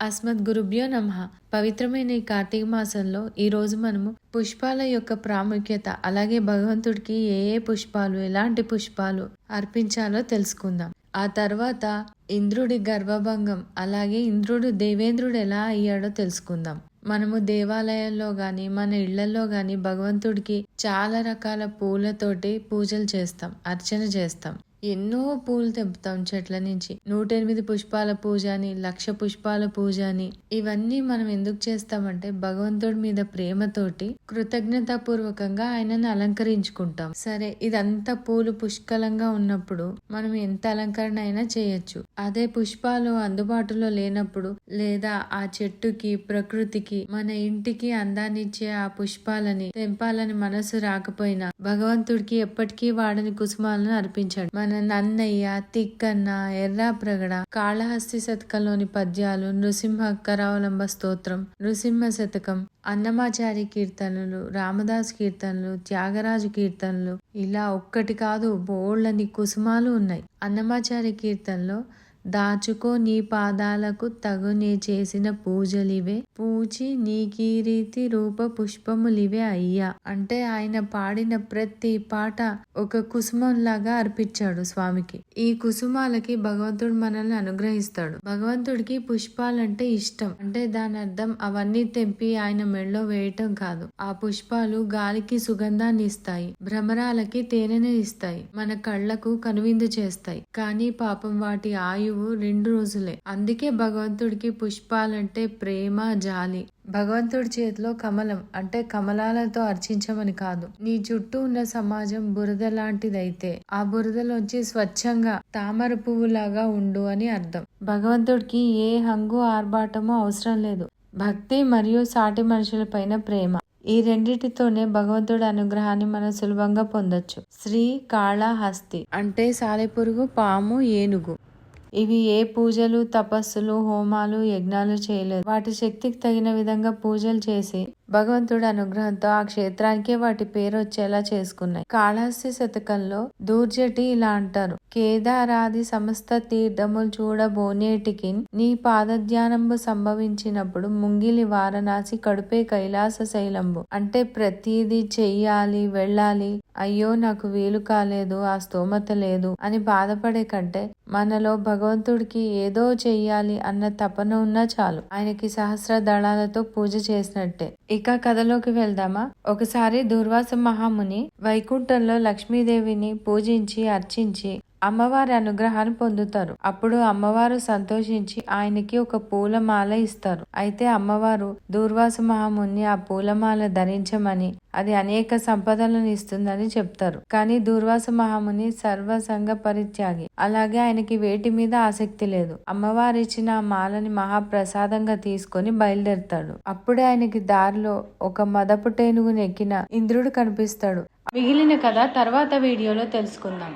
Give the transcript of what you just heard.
అస్మద్ గురుభ్యో నమ. పవిత్రమైన ఈ కార్తీక మాసంలో ఈరోజు మనము పుష్పాల యొక్క ప్రాముఖ్యత అలాగే భగవంతుడికి ఏ ఏ పుష్పాలు ఎలాంటి పుష్పాలు అర్పించాలో తెలుసుకుందాం. ఆ తర్వాత ఇంద్రుడి గర్భభంగం అలాగే ఇంద్రుడు దేవేంద్రుడు ఎలా అయ్యాడో తెలుసుకుందాం. మనము దేవాలయాల్లో గాని మన ఇళ్ళలో గాని భగవంతుడికి చాలా రకాల పూలతోటి పూజలు చేస్తాం అర్చన చేస్తాం. ఎన్నో పూలు తెంపుతాం చెట్ల నుంచి. నూట ఎనిమిది పుష్పాల పూజ అని లక్ష పుష్పాల పూజ అని ఇవన్నీ మనం ఎందుకు చేస్తామంటే భగవంతుడి మీద ప్రేమతోటి కృతజ్ఞతాపూర్వకంగా ఆయనను అలంకరించుకుంటాం. సరే ఇదంతా పూలు పుష్కలంగా ఉన్నప్పుడు మనం ఎంత అలంకరణ అయినా చేయొచ్చు. అదే పుష్పాలు అందుబాటులో లేనప్పుడు లేదా ఆ చెట్టుకి ప్రకృతికి మన ఇంటికి అందాన్నిచ్చే ఆ పుష్పాలని తెంపాలని మనసు రాకపోయినా భగవంతుడికి ఎప్పటికీ వాడని కుసుమాలను అర్పించాడు. మన నన్నయ్య తిక్కన్న ఎర్రాప్రగడ కాళహస్తి శతకంలోని పద్యాలు నృసింహ కరావలంబ స్తోత్రం నృసింహ శతకం అన్నమాచారి కీర్తనలు రామదాస్ కీర్తనలు త్యాగరాజు కీర్తనలు ఇలా ఒక్కటి కాదు బోళ్ళని కుసుమాలు ఉన్నాయి. అన్నమాచారి కీర్తనలో దాచుకో నీ పాదాలకు తగునే చేసిన పూజలివే. పూచి నీ కీరీతి రూప పుష్పములివే అయ్యా. అంటే ఆయన పాడిన ప్రతి పాట ఒక కుసుమంలాగా అర్పించాడు స్వామికి. ఈ కుసుమాలకి భగవంతుడు మనల్ని అనుగ్రహిస్తాడు. భగవంతుడికి పుష్పాలంటే ఇష్టం. అంటే దాని అర్థం అవన్నీ తెంపి ఆయన మెళ్ళో వేయటం కాదు. ఆ పుష్పాలు గాలికి సుగంధాన్ని ఇస్తాయి. భ్రమరాలకి తేనెని ఇస్తాయి. మన కళ్ళకు కనువిందు చేస్తాయి. కానీ పాపం వాటి ఆయువు రెండు రోజులే. అందుకే భగవంతుడికి పుష్పాలంటే ప్రేమ జాలి. భగవంతుడి చేతిలో కమలం అంటే కమలాలతో అర్చించమని కాదు. నీ చుట్టూ ఉన్న సమాజం బురద లాంటిదైతే ఆ బురదలోంచి స్వచ్ఛంగా తామర పువ్వులాగా ఉండు అని అర్థం. భగవంతుడికి ఏ హంగు ఆర్భాటమో అవసరం లేదు. భక్తి మరియు సాటి మనుషులపైన ప్రేమ. ఈ రెండిటితోనే భగవంతుడి అనుగ్రహాన్ని మనం సులభంగా పొందొచ్చు. శ్రీ కాళహస్తి అంటే సాలెపురుగు పాము ఏనుగు. ఇవి ఏ పూజలు తపస్సులు హోమాలు యజ్ఞాలు చేయలేదు. వాటి శక్తికి తగిన విధంగా పూజలు చేసి భగవంతుడి అనుగ్రహంతో ఆ క్షేత్రానికే వాటి పేరు వచ్చేలా చేసుకున్నాయి. కాళహస్తి శతకంలో దూర్జటి ఇలా అంటారు. కేదారాది సమస్త తీర్థములు చూడబోనేటికి నీ పాదధ్యానంబు సంభవించినప్పుడు ముంగిలి వారణాసి కడుపే కైలాస శైలంబు. అంటే ప్రతిదీ చెయ్యాలి వెళ్ళాలి. అయ్యో నాకు వీలు కాలేదు ఆ స్తోమత లేదు అని బాధపడే కంటే మనలో భగవంతుడికి ఏదో చెయ్యాలి అన్న తపన ఉన్నా చాలు. ఆయనకి సహస్ర దళాలతో పూజ చేసినట్టే. ఇక కథలోకి వెళ్దామా? ఒకసారి దుర్వాస మహాముని వైకుంఠంలో లక్ష్మీదేవిని పూజించి అర్చించి అమ్మవారి అనుగ్రహాన్ని పొందుతారు. అప్పుడు అమ్మవారు సంతోషించి ఆయనకి ఒక పూలమాల ఇస్తారు. అయితే అమ్మవారు దూర్వాస మహాముని ఆ పూలమాల ధరించమని అది అనేక సంపదలను ఇస్తుందని చెప్తారు. కానీ దూర్వాస మహాముని సర్వసంగ పరిత్యాగి. అలాగే ఆయనకి వేటి మీద ఆసక్తి లేదు. అమ్మవారు ఇచ్చిన ఆ మాలని మహాప్రసాదంగా తీసుకొని బయలుదేరుతాడు. అప్పుడే ఆయనకి దారిలో ఒక మదపు టేనుగును ఎక్కిన ఇంద్రుడు కనిపిస్తాడు. మిగిలిన కథ తర్వాత వీడియోలో తెలుసుకుందాం.